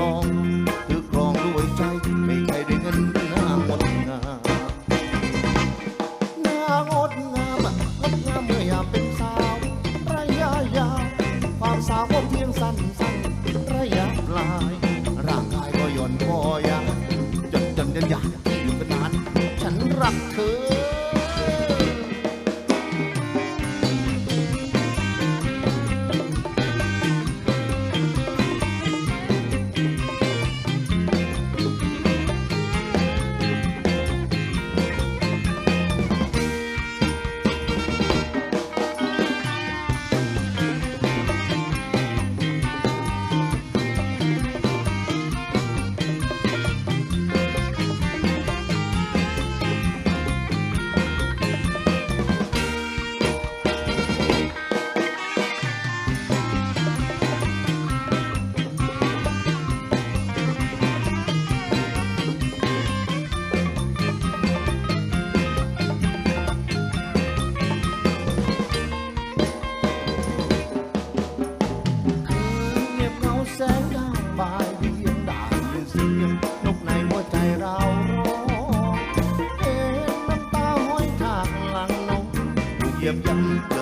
ของถือครองด้วยใจไม่ใครได้เงินหน้างดงามหน้างดงามงดงามเมื่ออยากเป็นสาวระยะยาวความสาวก็เพียงสั้นสั้นระยะปลาย ร่างกายก็หย่อนพอยาจนจนจนอยากอยู่เป็นนาน ฉันรักเธอ yep, yep.